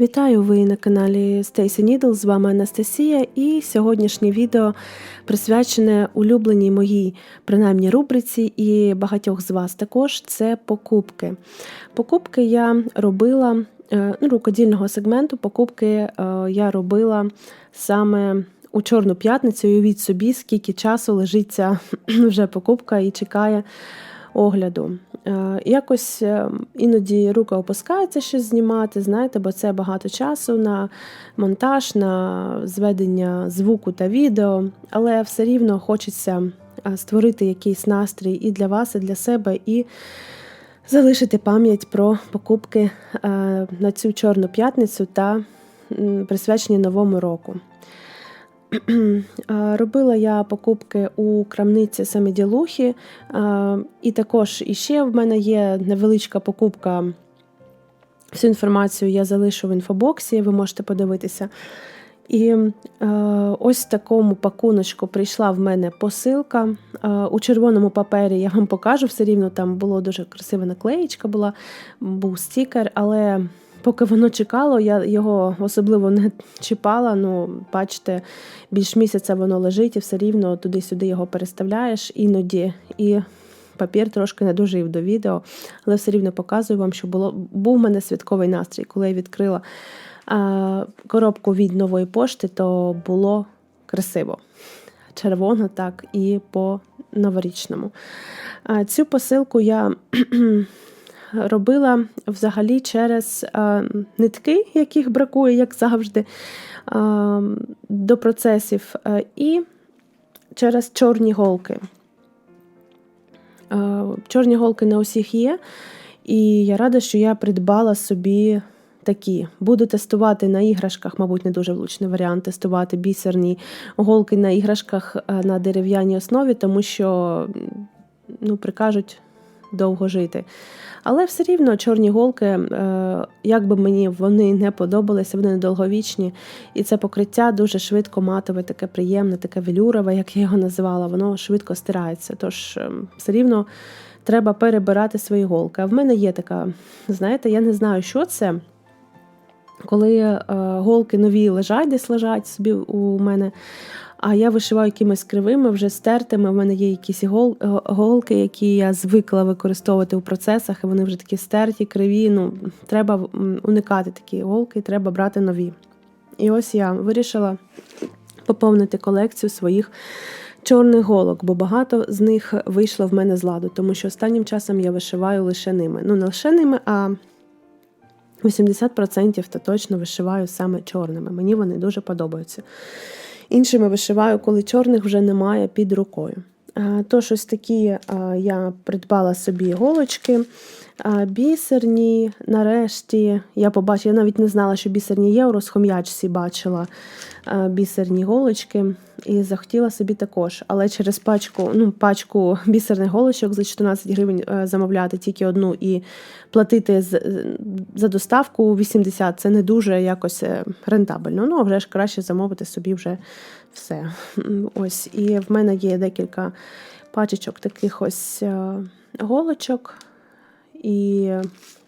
Вітаю ви на каналі Stacy Needle, з вами Анастасія, і сьогоднішнє відео присвячене улюбленій моїй принаймні рубриці, і багатьох з вас також це покупки. Покупки я робила е, ну, рукодільного сегменту, покупки е, я робила саме у Чорну п'ятницю. Уявіть собі, скільки часу лежить ця вже покупка і чекає огляду. Е, Якось е, іноді рука опускається щось знімати, знаєте, бо це багато часу на монтаж, на зведення звуку та відео, але все рівно хочеться е, створити якийсь настрій і для вас, і для себе, і залишити пам'ять про покупки на цю чорну п'ятницю та присвячені Новому року. Робила я покупки у крамниці Саміділухи, і також іще в мене є невеличка покупка. Всю інформацію я залишу в інфобоксі, ви можете подивитися. І е, ось в такому пакуночку прийшла в мене посилка. Е, у червоному папері я вам покажу все рівно. Там було дуже красива наклеєчка, була, був стікер, але поки воно чекало, я його особливо не чіпала. Ну, бачите, більш місяця воно лежить і все рівно туди-сюди його переставляєш іноді. І папір трошки не дожив до відео, але все рівно показую вам, що було, був у мене святковий настрій. Коли я відкрила а, коробку від нової пошти, то було красиво. Червоно, так, і по новорічному. А, Цю посилку я робила взагалі через а, нитки, яких бракує, як завжди, а, до процесів, а, і через чорні голки. Чорні голки не усіх є, і я рада, що я придбала собі такі. Буду тестувати на іграшках, мабуть, не дуже влучний варіант тестувати бісерні голки на іграшках на дерев'яній основі, тому що ну, прикажуть довго жити. Але все рівно чорні голки, е, як би мені вони не подобалися, вони недовговічні. І це покриття дуже швидко матове, таке приємне, таке велюрове, як я його називала, воно швидко стирається. Тож е, все рівно треба перебирати свої голки. А в мене є така, знаєте, я не знаю, що це. Коли е, голки нові лежать, десь лежать собі у мене. А я вишиваю якимись кривими, вже стертими. У мене є якісь гол, голки, які я звикла використовувати у процесах, і вони вже такі стерті, криві. Ну, Треба уникати такі голки, треба брати нові. І ось я вирішила поповнити колекцію своїх чорних голок, бо багато з них вийшло в мене з ладу, тому що останнім часом я вишиваю лише ними. Ну, не лише ними, а 80% то точно вишиваю саме чорними. Мені вони дуже подобаються. Іншими вишиваю, коли чорних вже немає під рукою. Тож ось такі я придбала собі голочки. Бісерні, нарешті, я побачила, я навіть не знала, що бісерні є, у розхом'ячці бачила бісерні голочки і захотіла собі також. Але через пачку ну, пачку бісерних голочок за 14 гривень е, замовляти тільки одну і платити за доставку 80 це не дуже якось е, рентабельно. Ну, а вже ж краще замовити собі вже все. Ось, І в мене є декілька пачечок таких ось е, голочок. І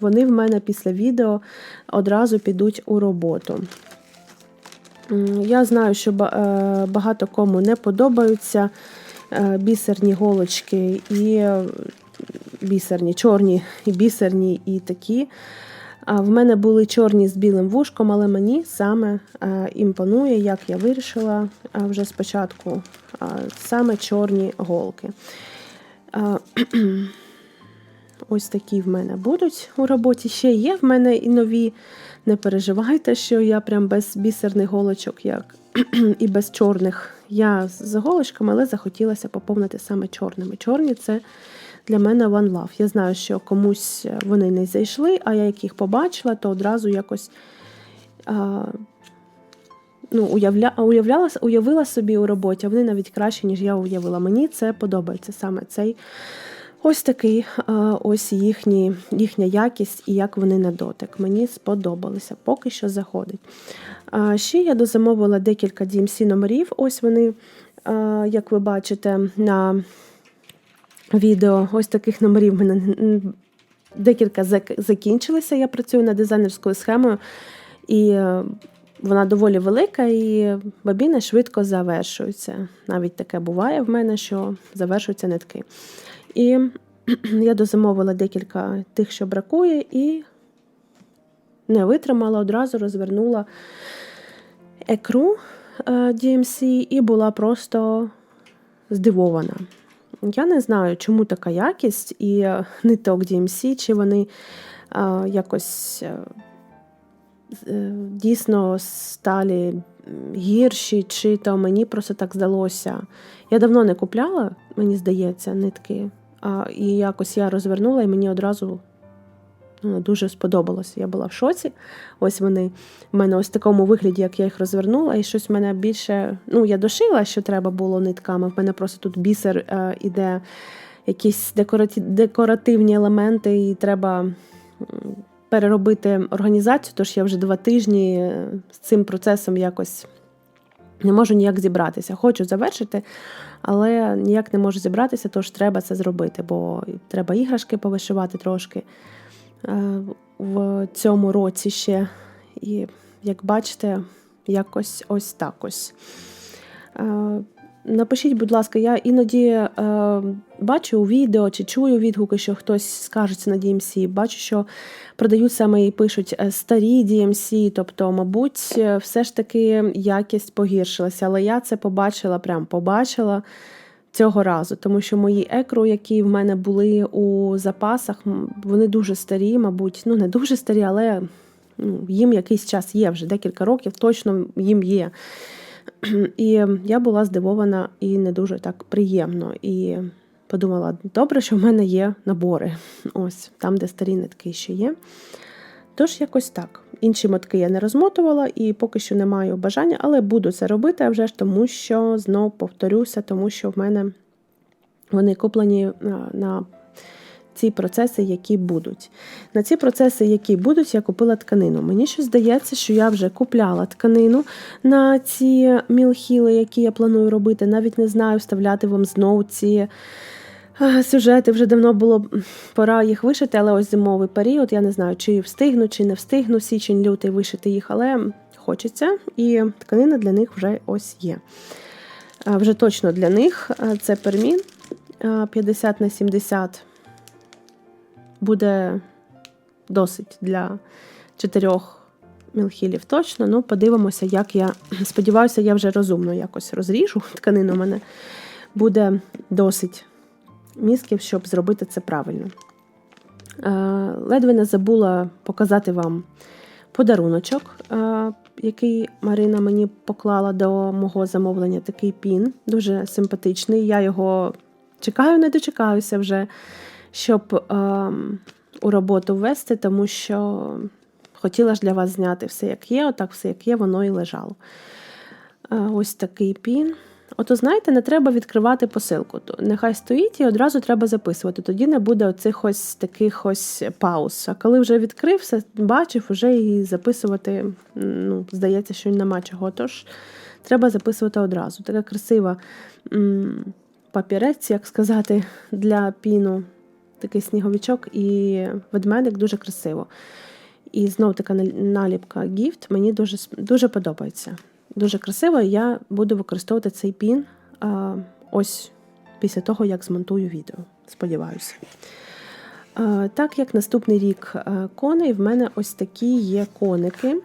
вони в мене після відео одразу підуть у роботу. Я знаю, що багато кому не подобаються бісерні голочки і бісерні, чорні і бісерні і такі. В мене були чорні з білим вушком, але мені саме імпонує, як я вирішила вже спочатку, саме чорні голки. Ось такі в мене будуть у роботі. Ще є в мене і нові. Не переживайте, що я прям без бісерних голочок, як і без чорних. Я з голочками, але захотілося поповнити саме чорними. Чорні це для мене one love. Я знаю, що комусь вони не зайшли, а я як їх побачила, то одразу якось а, ну, уявля, уявляла, уявила собі у роботі. Вони навіть краще, ніж я уявила. Мені це подобається саме цей. Ось такий ось їхні, їхня якість і як вони на дотик. Мені сподобалися, поки що заходить. Ще я дозамовила декілька DMC номерів. Ось вони, як ви бачите, на відео ось таких номерів мене декілька закінчилися. Я працюю над дизайнерською схемою. І е, вона доволі велика, і бабіна швидко завершується. Навіть таке буває в мене, що завершуються нитки. І я дозамовила декілька тих, що бракує, і не витримала, одразу розвернула екру е, DMC і була просто здивована. Я не знаю, чому така якість і е, ниток DMC, чи вони якось е, е, дійсно сталі гірші, чи то мені просто так здалося. Я давно не купляла, мені здається, нитки. А, І якось я розвернула, і мені одразу ну, дуже сподобалося. Я була в шоці. Ось вони в мене ось в такому вигляді, як я їх розвернула, і щось в мене більше. Ну, я дошила, що треба було нитками. В мене просто тут бісер е, іде, якісь декоративні елементи, і треба. Переробити організацію, тож я вже два тижні е, з цим процесом якось не можу ніяк зібратися. Хочу завершити, але ніяк не можу зібратися, тож треба це зробити, бо треба іграшки повишивати трошки е, в цьому році ще. І, як бачите, якось ось так ось. Напишіть, будь ласка, я іноді е, бачу у відео чи чую відгуки, що хтось скажеться на DMC. Бачу, що продають саме і пишуть е, старі DMC, тобто, мабуть, е, все ж таки якість погіршилася. Але я це побачила, прям побачила цього разу, тому що мої екру, які в мене були у запасах, вони дуже старі, мабуть, ну не дуже старі, але ну, їм якийсь час є вже декілька років, точно їм є. І я була здивована і не дуже так приємно. І подумала, добре, що в мене є набори. Ось там, де старі нитки ще є. Тож, якось так. Інші мотки я не розмотувала і поки що не маю бажання, але буду це робити, а вже ж тому, що знов повторюся, тому що в мене вони куплені на, на ці процеси, які будуть. На ці процеси, які будуть, я купила тканину. Мені щось здається, що я вже купляла тканину на ці мілхіли, які я планую робити. Навіть не знаю, вставляти вам знову ці. Сюжети вже давно було пора їх вишити, але ось зимовий період. Я не знаю, чи встигну, чи не встигну січень, лютий вишити їх, але хочеться, і тканина для них вже ось є. Вже точно для них це пермін 50 на 70 буде досить для чотирьох мілхілів точно. Ну, подивимося, як я. Сподіваюся, я вже розумно якось розріжу. Тканину у мене буде досить мізків, щоб зробити це правильно. Е, Ледве не забула показати вам подаруночок, е, який Марина мені поклала до мого замовлення. Такий пін, дуже симпатичний. Я його чекаю, не дочекаюся вже щоб е, у роботу ввести, тому що хотіла ж для вас зняти все, як є, отак все, як є, воно і лежало. Е, ось такий пін. Ото, знаєте, не треба відкривати посилку. Нехай стоїть і одразу треба записувати. Тоді не буде оцих ось таких ось пауз. А коли вже відкрив, все бачив, вже і записувати, ну, здається, що нема чого. Тож треба записувати одразу. Така красива папірець, як сказати, для піну такий сніговичок і ведмедик дуже красиво. І знов така наліпка гіфт мені дуже дуже подобається. Дуже красиво, і я буду використовувати цей пін а, ось після того, як змонтую відео. Сподіваюся. А, так як наступний рік коней, в мене ось такі є коники.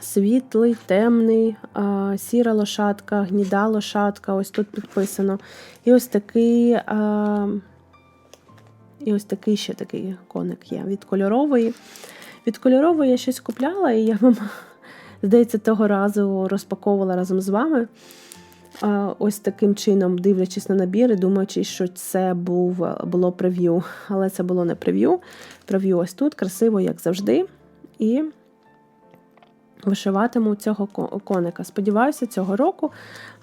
Світлий, темний, а, сіра лошадка, гніда лошадка, ось тут підписано. І ось такий. А, і ось такий ще такий коник є від кольорової. Від кольорової я щось купляла, і я вам, здається, того разу розпаковувала разом з вами. Ось таким чином, дивлячись на набір і думаючи, що це був, було прев'ю. Але це було не прев'ю. Прев'ю ось тут, красиво, як завжди. І вишиватиму цього коника. Сподіваюся, цього року.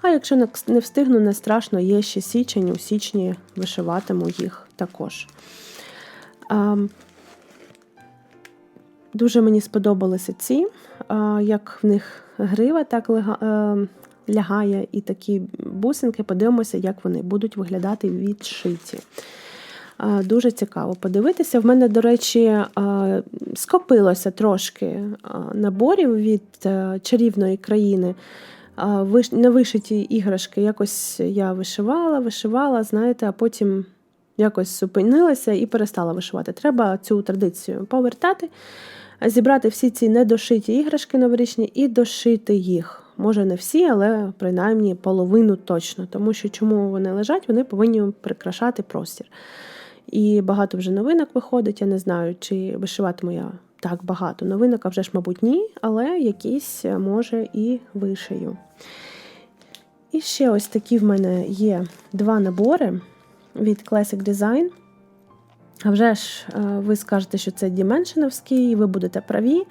А якщо не встигну, не страшно, є ще січень, у січні вишиватиму їх також. Дуже мені сподобалися ці, як в них грива так лягає, і такі бусинки. Подивимося, як вони будуть виглядати відшиті. Дуже цікаво подивитися. В мене, до речі, скопилося трошки наборів від чарівної країни. А, На вишиті іграшки якось я вишивала, вишивала, знаєте, а потім якось зупинилася і перестала вишивати. Треба цю традицію повертати, зібрати всі ці недошиті іграшки новорічні і дошити їх. Може, не всі, але принаймні половину точно. Тому що чому вони лежать, вони повинні прикрашати простір. І багато вже новинок виходить. Я не знаю, чи вишиватиму я так багато новинок, а вже ж, мабуть, ні, але якісь, може, і вишию. І ще ось такі в мене є два набори від Classic Design. А вже ж е, ви скажете, що це Діменшиновський, і ви будете праві.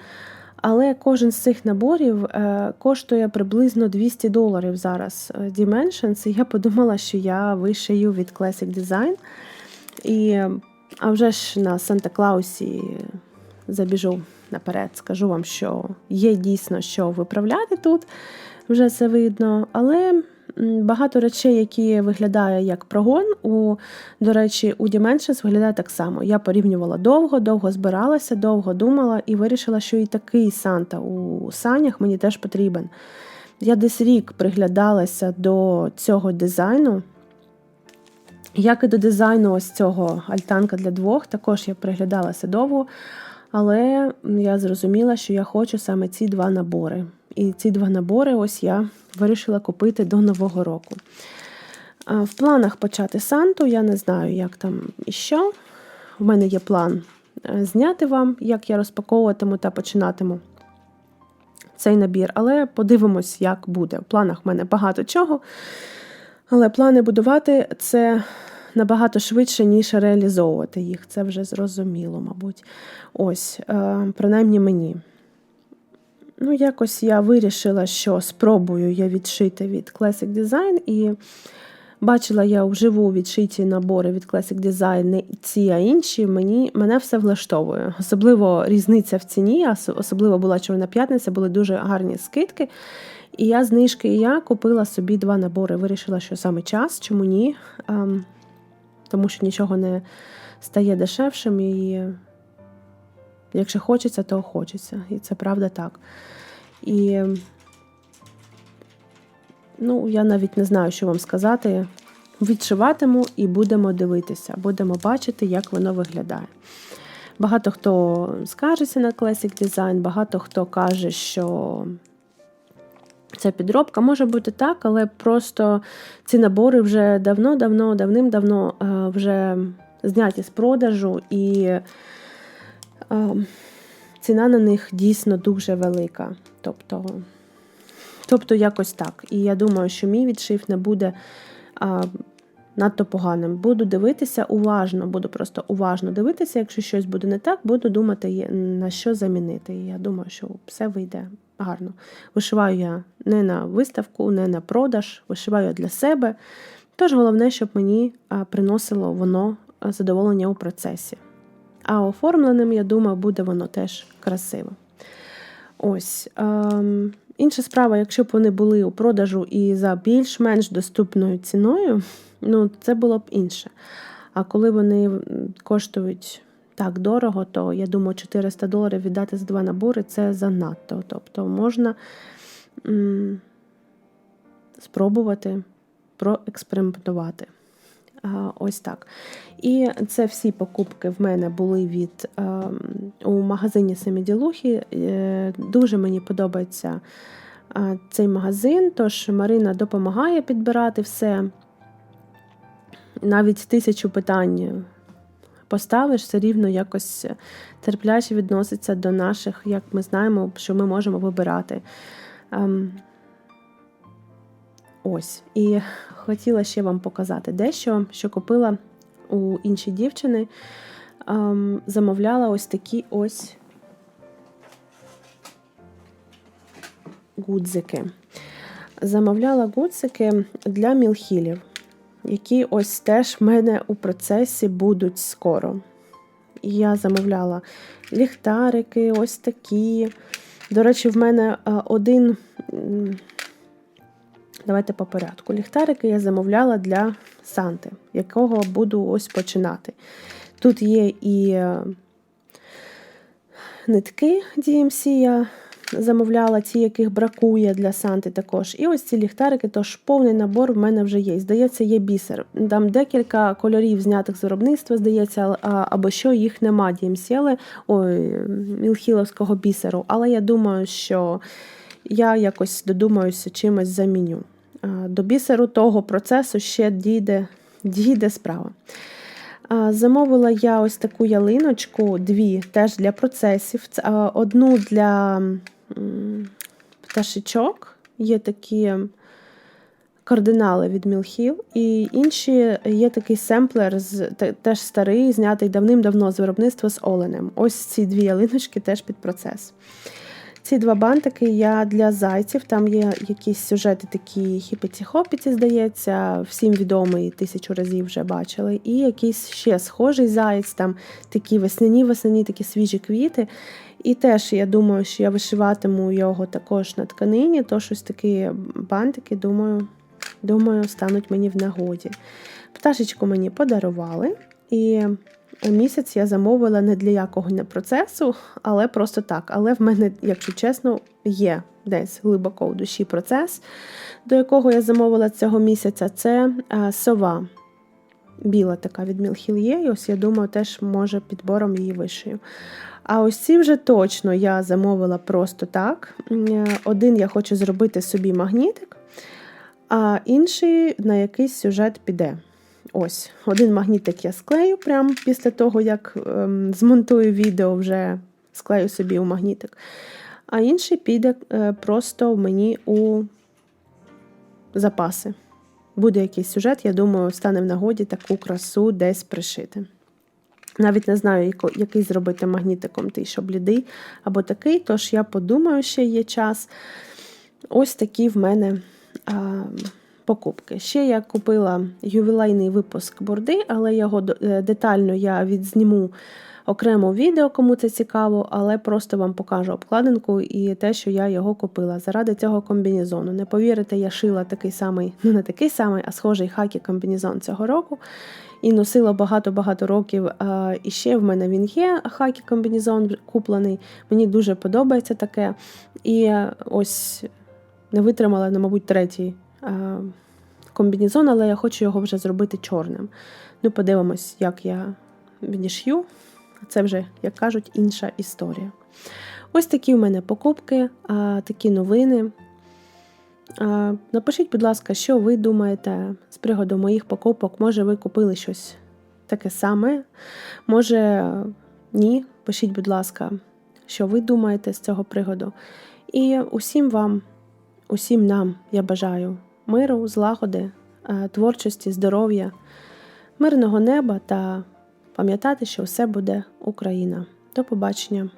Але кожен з цих наборів е, коштує приблизно 200 доларів зараз е, Dimensions. І я подумала, що я вишию від Classic Design. І, а вже ж на Санта-Клаусі забіжу наперед, скажу вам, що є дійсно що виправляти тут, вже це видно. Але багато речей, які виглядає як прогон, у, до речі, у Dimensions виглядає так само. Я порівнювала довго, довго збиралася, довго думала і вирішила, що і такий Санта у санях мені теж потрібен. Я десь рік приглядалася до цього дизайну. Як і до дизайну ось цього альтанка для двох, також я приглядалася довго, але я зрозуміла, що я хочу саме ці два набори. І ці два набори ось я вирішила купити до Нового року. В планах почати Санту, я не знаю, як там і що. У мене є план е, зняти вам, як я розпаковуватиму та починатиму цей набір, але подивимось, як буде. В планах в мене багато чого. Але плани будувати це набагато швидше, ніж реалізовувати їх. Це вже зрозуміло, мабуть. Ось, е, принаймні мені. Ну, якось я вирішила, що спробую я відшити від Classic Design, і бачила я вживу відшиті набори від Classic Design, не ці, а інші, мені, мене все влаштовує. Особливо різниця в ціні, особливо була Чорна п'ятниця, були дуже гарні скидки. І я знижки я купила собі два набори. Вирішила, що саме час, чому ні. Ем, тому що нічого не стає дешевшим. І якщо хочеться, то хочеться. І це правда так. І ну, я навіть не знаю, що вам сказати. Відшиватиму і будемо дивитися, будемо бачити, як воно виглядає. Багато хто скаржиться на Classic Design, багато хто каже, що це підробка. Може бути так, але просто ці набори вже давно-давно, давним-давно е, вже зняті з продажу, і ціна на них дійсно дуже велика. Тобто, тобто якось так. І я думаю, що мій відшив не буде. Надто поганим. Буду дивитися уважно, буду просто уважно дивитися, якщо щось буде не так, буду думати, на що замінити. І я думаю, що все вийде гарно. Вишиваю я не на виставку, не на продаж, вишиваю для себе. Тож головне, щоб мені приносило воно задоволення у процесі. А оформленим, я думаю, буде воно теж красиво. Ось. Ем, Інша справа, якщо б вони були у продажу і за більш-менш доступною ціною, ну, це було б інше. А коли вони коштують так дорого, то я думаю, 400 доларів віддати за два набори це занадто. Тобто можна м спробувати проекспериментувати. Ось так. І це всі покупки в мене були від у магазині Семіділухи. Е, дуже мені подобається цей магазин, тож Марина допомагає підбирати все. Навіть тисячу питань поставиш, все рівно якось терпляче відноситься до наших, як ми знаємо, що ми можемо вибирати. Ось. І хотіла ще вам показати дещо, що купила у іншій дівчини. Ем, замовляла ось такі ось гудзики. Замовляла гудзики для мілхілів які ось теж в мене у процесі будуть скоро. Я замовляла ліхтарики, ось такі. До речі, в мене один. Давайте по порядку. Ліхтарики я замовляла для Санти, якого буду ось починати. Тут є і е, нитки DMC, я замовляла, ті, яких бракує для Санти також. І ось ці ліхтарики, тож повний набор в мене вже є. Здається, є бісер. Там декілька кольорів знятих з виробництва, здається, або що їх нема DMC, але ой, мілхіловського бісеру. Але я думаю, що я якось додумаюся чимось заміню. До бісеру того процесу ще дійде, дійде справа. Замовила я ось таку ялиночку, дві теж для процесів. Одну для пташечок, є такі кардинали від Мілхіл, і інші є такий семплер, теж старий, знятий давним-давно з виробництва з оленем. Ось ці дві ялиночки теж під процес. Ці два бантики я для зайців. Там є якісь сюжети такі хіпеті-хопіті, здається, всім відомий, тисячу разів вже бачили. І якийсь ще схожий заєць, там такі весняні, весняні, такі свіжі квіти. І теж я думаю, що я вишиватиму його також на тканині, то щось такі бантики, думаю, думаю, стануть мені в нагоді. Пташечку мені подарували. І місяць я замовила не для якого не процесу, але просто так. Але в мене, якщо чесно, є десь глибоко в душі процес, до якого я замовила цього місяця. Це е, сова. Біла така від Мілхіл є, і ось я думаю, теж може підбором її вишию. А ось ці вже точно я замовила просто так. Один я хочу зробити собі магнітик, а інший на якийсь сюжет піде. Ось, один магнітик я склею прямо після того, як ем, змонтую відео, вже склею собі у магнітик. А інший піде е, просто мені у запаси. Буде якийсь сюжет, я думаю, стане в нагоді таку красу десь пришити. Навіть не знаю, який зробити магнітиком, той, що блідий, або такий, тож я подумаю, ще є час. Ось такі в мене а, покупки. Ще я купила ювілейний випуск борди, але його е, детально я відзніму окремо відео, кому це цікаво, але просто вам покажу обкладинку і те, що я його купила заради цього комбінезону. Не повірите, я шила такий самий, ну не такий самий, а схожий хакі комбінезон цього року. І носила багато-багато років. І ще в мене він є, хакі комбінезон куплений. Мені дуже подобається таке. І е, ось не витримала, ну, мабуть, третій комбінезон, але я хочу його вже зробити чорним. Ну, подивимось, як я відішью. Це вже, як кажуть, інша історія. Ось такі в мене покупки, такі новини. Напишіть, будь ласка, що ви думаєте з приводу моїх покупок. Може, ви купили щось таке саме? Може, ні. Пишіть, будь ласка, що ви думаєте з цього приводу. І усім вам, усім нам я бажаю миру, злагоди, е, творчості, здоров'я, мирного неба та пам'ятати, що все буде Україна. До побачення!